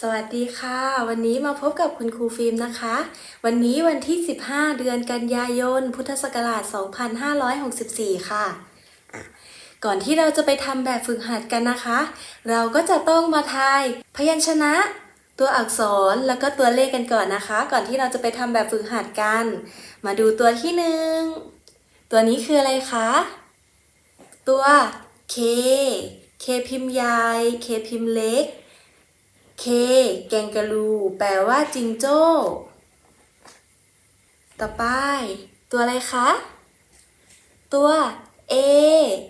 สวัสดีค่ะ วันนี้มาพบกับคุณครูฟิล์มนะคะ วันนี้วันที่ 15 เดือนกันยายน พุทธศักราช 2564ค่ะอะ ก่อนที่เราจะไปทำแบบฝึกหัดกันนะคะ เราก็จะต้องมาทายพยัญชนะ ตัวอักษรแล้วก็ตัวเลขกันก่อนนะคะ ก่อนที่เราจะไปทำแบบฝึกหัดกัน มาดูตัวที่หนึ่งตัวนี้คืออะไรคะ ตัว K K พิมพ์ใหญ่ K พิมพ์เล็ก K แกงกะลู แปลว่าจิงโจ้ ต่อไป ตัวอะไรคะ ตัว A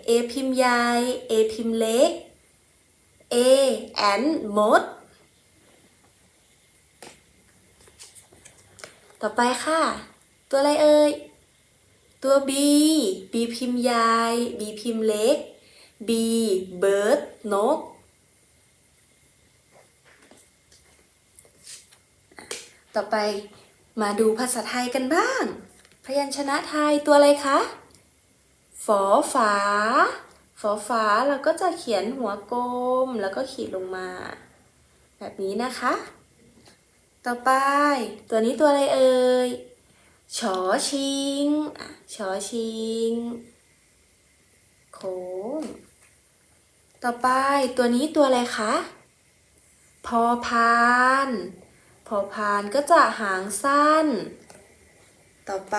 A พิมพ์ใหญ่ A พิมพ์เล็ก A and มด ต่อไปค่ะ ตัวอะไรเอ่ย ตัว B B พิมพ์ใหญ่ B พิมพ์เล็ก B bird นก ต่อไปมาดูภาษาไทยกันบ้าง พยัญชนะไทยตัวอะไรคะ ฝอฝา ฝอฝาเราก็จะเขียนหัวกลมแล้วก็ขีดลงมา แบบนี้นะคะ ต่อไป ตัวนี้ตัวอะไรเอ่ยชอชิงชอชิง โค้ง ต่อไปตัวนี้ตัวอะไรคะ พอพาน พอพานก็จะหางสั้น ต่อไป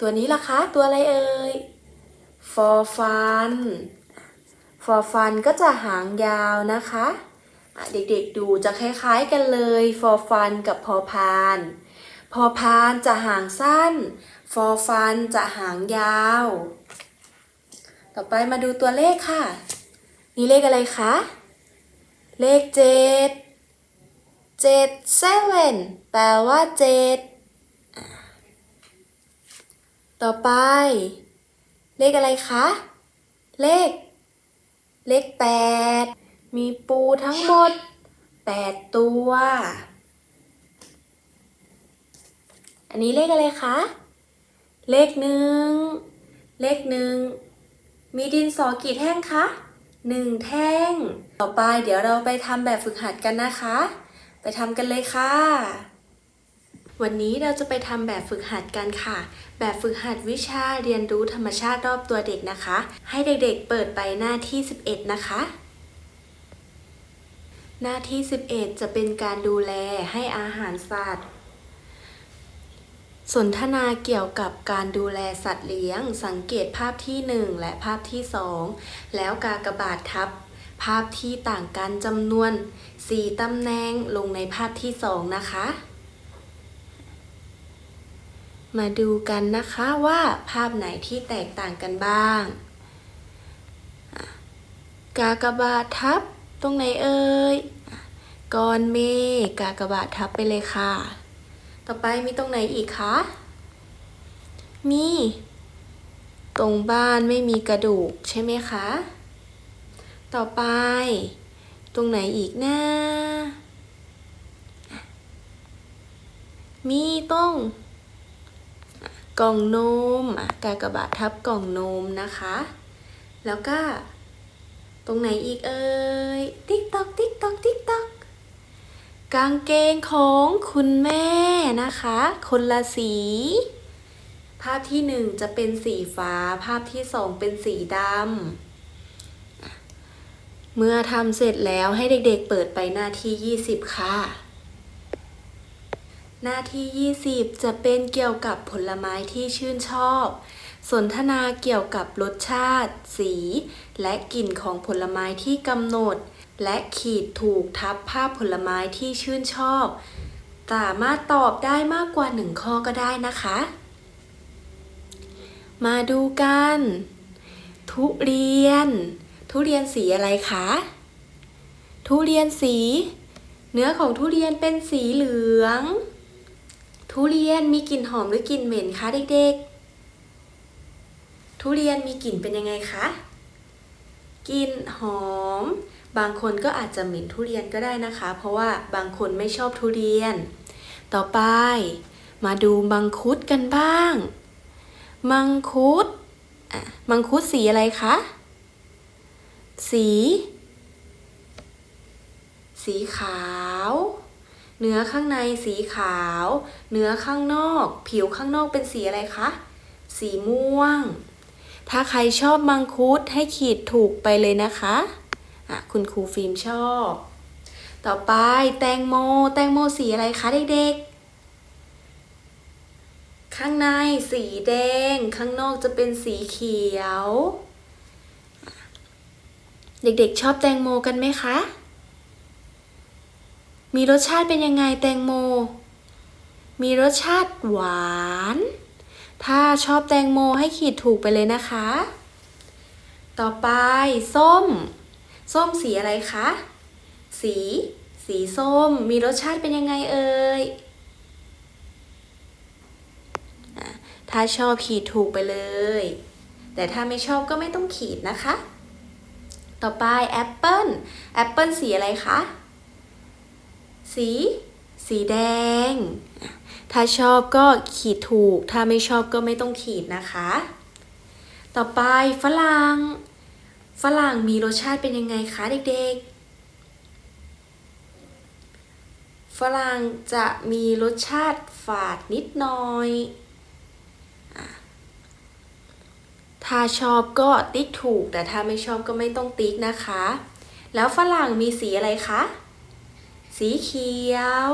ตัวนี้ล่ะคะ ตัวอะไรเอ่ยฟอฟันฟอฟันก็จะหางยาวนะคะเด็กๆดูจะคล้ายๆกันเลยฟอฟันกับพอพาน พอพานจะหางสั้นฟอฟันจะหางยาว ต่อไปมาดูตัวเลขค่ะ นี่เลขอะไรคะ เลขเจ็ด เจ็ด seven แปลว่าเจ็ดต่อไป เลขอะไรคะ เลข เลขแปดมีปูทั้งหมดแปดตัว อันนี้เลขอะไรคะ เลขหนึ่ง เลขหนึ่ง มีดินสอกี่แท่งคะหนึ่งแท่ง ต่อไปเดี๋ยวเราไปทำแบบฝึกหัดกันนะคะ ไปทำกันเลยค่ะ วันนี้เราจะไปทำแบบฝึกหัดกันค่ะ แบบฝึกหัดวิชาเรียนรู้ธรรมชาติรอบตัวเด็กนะคะ ให้เด็กๆเปิดไปหน้าที่ 11 นะคะ หน้าที่ 11 จะเป็นการดูแลให้อาหารสัตว์สนทนาเกี่ยวกับการดูแลสัตว์เลี้ยง สังเกตภาพที่ 1 และภาพที่ 2 แล้วกากระบาททับ ภาพที่ต่างกันจำนวน 4ตำแหน่งลงในภาพที่ 2 นะคะ มาดูกันนะคะว่าภาพไหนที่แตกต่างกันบ้าง กากบาททับตรงไหนเอ่ยก้อนเมฆกากบาททับไปเลยค่ะ ต่อไปมีตรงไหนอีกคะ มี ตรงบ้านไม่มีกระดูกใช่ไหมคะ ต่อไป ตรงไหนอีกนะ มีตรงอะกล่องนมอะกากบาททับกล่องนมนะคะ แล้วก็ ตรงไหนอีกเอ่ย ติ๊กตอกติ๊กตอกติ๊กตอกกางเกงของคุณแม่นะคะ คนละสี ภาพที่หนึ่งจะเป็นสีฟ้า ภาพที่สองเป็นสีดำ เมื่อทำเสร็จแล้วให้เด็กๆเปิดไปหน้าที่ 20 ค่ะ หน้าที่ 20 จะเป็นเกี่ยวกับผลไม้ที่ชื่นชอบ สนทนาเกี่ยวกับรสชาติ สี และกลิ่นของผลไม้ที่กำหนด และขีดถูกทับภาพผลไม้ที่ชื่นชอบ สามารถตอบได้มากกว่าหนึ่งข้อก็ได้นะคะ มาดูกัน ทุเรียน ทุเรียนสีอะไรคะ ทุเรียนสี เนื้อของทุเรียนเป็นสีเหลือง ทุเรียนมีกลิ่นหอมหรือกลิ่นเหม็นคะเด็กๆ ทุเรียนมีกลิ่นเป็นยังไงคะ กลิ่นหอม บางคนก็อาจจะเหม็นทุเรียนก็ได้นะคะ เพราะว่าบางคนไม่ชอบทุเรียน ต่อไป มาดูมังคุดกันบ้าง มังคุดอะมังคุดสีอะไรคะ สี สีขาว เนื้อข้างในสีขาว เนื้อข้างนอก ผิวข้างนอกเป็นสีอะไรคะ สีม่วง ถ้าใครชอบมังคุดให้ขีดถูกไปเลยนะคะะคุณครูฟิล์มชอบ ต่อไปแตงโม แตงโมสีอะไรคะเด็กๆข้างในสีแดง ข้างนอกจะเป็นสีเขียว เด็กๆชอบแตงโมกันไหมคะ มีรสชาติเป็นยังไงแตงโม มีรสชาติหวาน ถ้าชอบแตงโมให้ขีดถูกไปเลยนะคะ ต่อไปส้ม ส้มสีอะไรคะ สี สีส้ม มีรสชาติเป็นยังไงเอ่ย ถ้าชอบขีดถูกไปเลย แต่ถ้าไม่ชอบก็ไม่ต้องขีดนะคะ ต่อไปแอปเปิลแอปเปิลสีอะไรคะ สี สีแดง ถ้าชอบก็ขีดถูก ถ้าไม่ชอบก็ไม่ต้องขีดนะคะ ต่อไปฝรั่ง ฝรั่งมีรสชาติเป็นยังไงคะเด็กๆ ฝรั่งจะมีรสชาติฝาดนิดหน่อยอะ ถ้าชอบก็ติ๊กถูก แต่ถ้าไม่ชอบก็ไม่ต้องติ๊กนะคะ แล้วฝรั่งมีสีอะไรคะ สีเขียว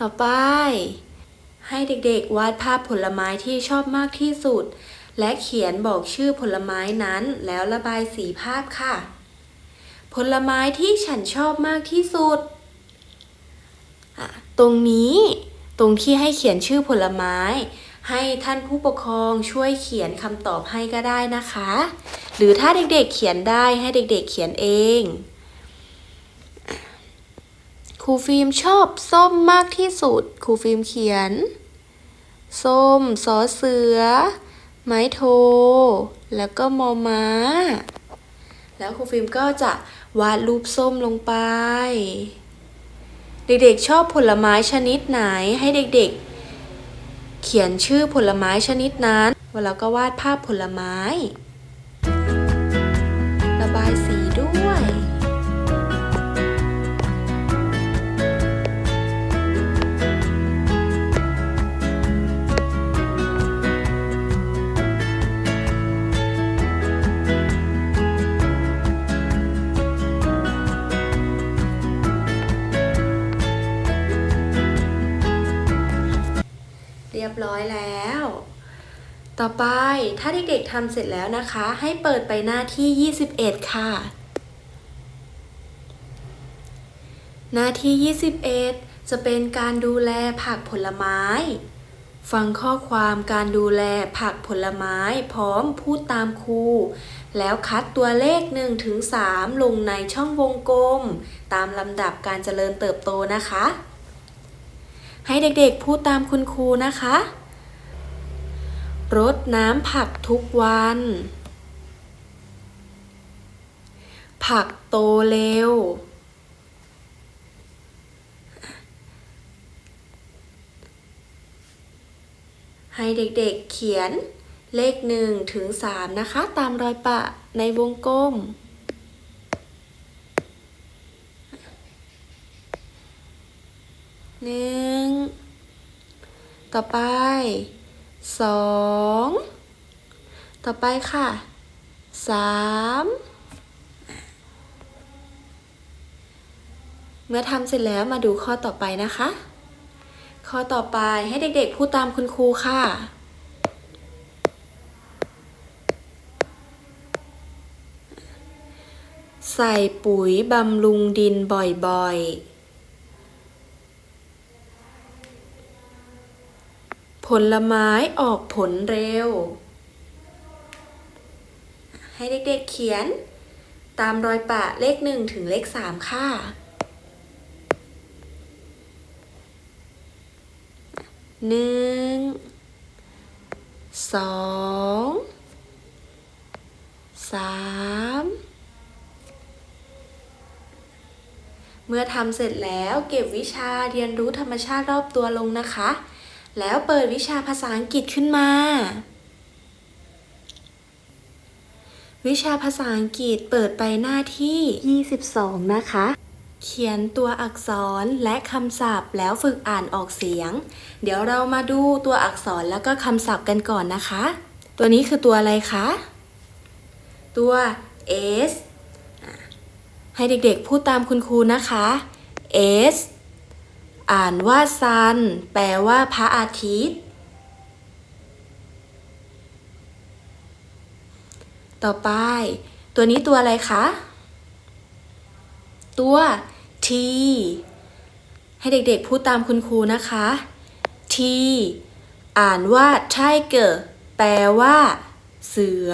ต่อไป ให้เด็กๆวาดภาพผลไม้ที่ชอบมากที่สุด และเขียนบอกชื่อผลไม้นั้น แล้วระบายสีภาพค่ะ ผลไม้ที่ฉันชอบมากที่สุด ตรงนี้ ตรงที่ให้เขียนชื่อผลไม้ ให้ท่านผู้ปกครองช่วยเขียนคำตอบให้ก็ได้นะคะ หรือถ้าเด็กๆเขียนได้ให้เด็กๆเขียนเองครูฟิล์มชอบส้มมากที่สุดครูฟิล์มเขียน ส้มสอเสือ ไม้โท แล้วก็มอม้า แล้วครูฟิล์มก็จะวาดรูปส้มลงไป เด็กๆชอบผลไม้ชนิดไหนให้เด็กๆ เขียนชื่อผลไม้ชนิดนั้น แล้วก็วาดภาพผลไม้ ระบายสีด้วย ยบร้อยแล้ว ต่อไปถ้าเด็กๆทำเสร็จแล้วนะคะ ให้เปิดไปหน้าที่ 21 ค่ะ หน้าที่ 21 จะเป็นการดูแลผักผลไม้ ฟังข้อความการดูแลผักผลไม้พร้อมพูดตามครูแล้วคัดตัวเลข1ถึง3ลงในช่องวงกลม ตามลำดับการเจริญเติบโตนะคะ ให้เด็กๆพูดตามคุณครูนะคะ รดน้ำผักทุกวัน ผักโตเร็ว ให้เด็กๆเขียนเลขหนึ่งถึงสามนะคะ ตามรอยปะในวงกลม หนึ่ง ต่อไปสองต่อไปค่ะสามเมื่อทำเสร็จแล้วมาดูข้อต่อไปนะคะ ข้อต่อไปให้เด็กๆพูดตามคุณครูค่ะ ใส่ปุ๋ยบำรุงดินบ่อยๆ ผลไม้ออกผลเร็ว ให้เด็กๆเขียน ตามรอยปะเลขหนึ่งถึงเลขสามค่ะ หนึ่ง สอง สามเมื่อทำเสร็จแล้วเก็บวิชาเรียนรู้ธรรมชาติรอบตัวลงนะคะ แล้วเปิดวิชาภาษาอังกฤษขึ้นมา วิชาภาษาอังกฤษเปิดไปหน้าที่ 22 นะคะ เขียนตัวอักษรและคำศัพท์แล้วฝึกอ่านออกเสียง เดี๋ยวเรามาดูตัวอักษรแล้วก็คำศัพท์กันก่อนนะคะ ตัวนี้คือตัวอะไรคะ ตัว S อะให้เด็กๆพูดตามคุณครูนะคะ S อ่านว่า sun แปลว่าพระอาทิตย์ ต่อไป ตัวนี้ตัวอะไรคะ ตัว T ให้เด็กๆพูดตามคุณครูนะคะ T อ่านว่า tiger แปลว่า เสือ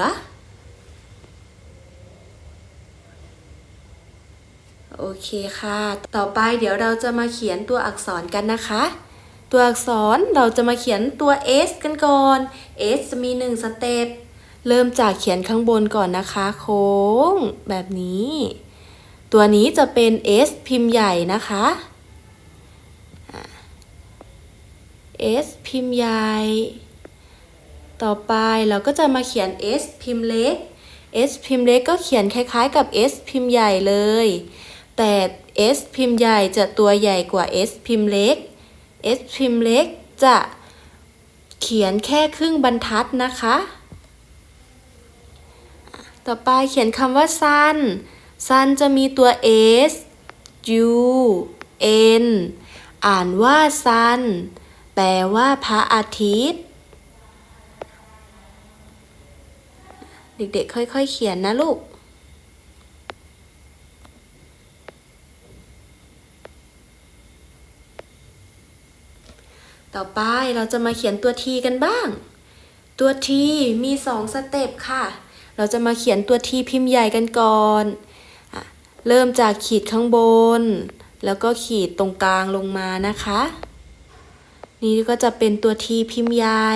โอเคค่ะ ต่อไปเดี๋ยวเราจะมาเขียนตัวอักษรกันนะคะ ตัวอักษรเราจะมาเขียนตัว S กันก่อน S จะมีหนึ่งสเต็ป เริ่มจากเขียนข้างบนก่อนนะคะ โค้งแบบนี้ ตัวนี้จะเป็น S พิมพ์ใหญ่นะคะอะ S พิมพ์ใหญ่ ต่อไปเราก็จะมาเขียน S พิมพ์เล็ก S พิมพ์เล็กก็เขียนคล้ายๆกับ S พิมพ์ใหญ่เลย แต่ S พิมพ์ใหญ่จะตัวใหญ่กว่า S พิมพ์เล็ก S พิมพ์เล็กจะเขียนแค่ครึ่งบรรทัดนะคะ ต่อไปเขียนคำว่า sun sun จะมีตัว s u n อ่านว่า sun แปลว่าพระอาทิตย์ เด็กๆค่อยๆเขียนนะลูก ต่อไปเราจะมาเขียนตัว t กันบ้าง ตัว t มีสองสเต็ปค่ะ เราจะมาเขียนตัว t พิมพ์ใหญ่กันก่อนอเริ่มจากขีดข้างบน แล้วก็ขีดตรงกลางลงมานะคะ นี่ก็จะเป็นตัว t พิมพ์ใหญ่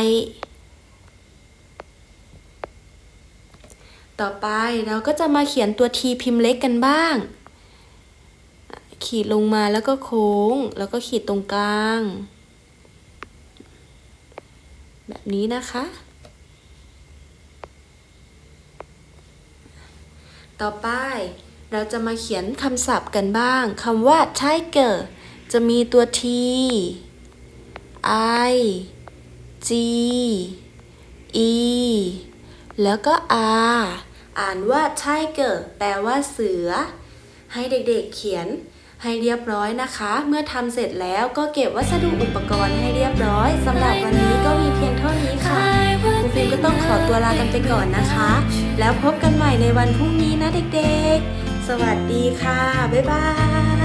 ต่อไปเราก็จะมาเขียนตัว t พิมพ์เล็กกันบ้าง ขีดลงมาแล้วก็โค้ง แล้วก็ขีดตรงกลาง แบบนี้นะคะ ต่อไปเราจะมาเขียนคำศัพท์กันบ้างคำว่า tiger จะมีตัว t i g e แล้วก็ r อ่านว่า tiger แปลว่าเสือ ให้เด็กๆเขียน ให้เรียบร้อยนะคะ เมื่อทำเสร็จแล้วก็เก็บวัสดุอุปกรณ์ให้เรียบร้อยสำหรับวันนี้ก็มีเพียงเท่านี้ค่ะครูฟิล์มก็ต้องขอตัวลากันไปก่อนนะคะ แล้วพบกันใหม่ในวันพรุ่งนี้นะเด็กๆ สวัสดีค่ะ บ๊ายบาย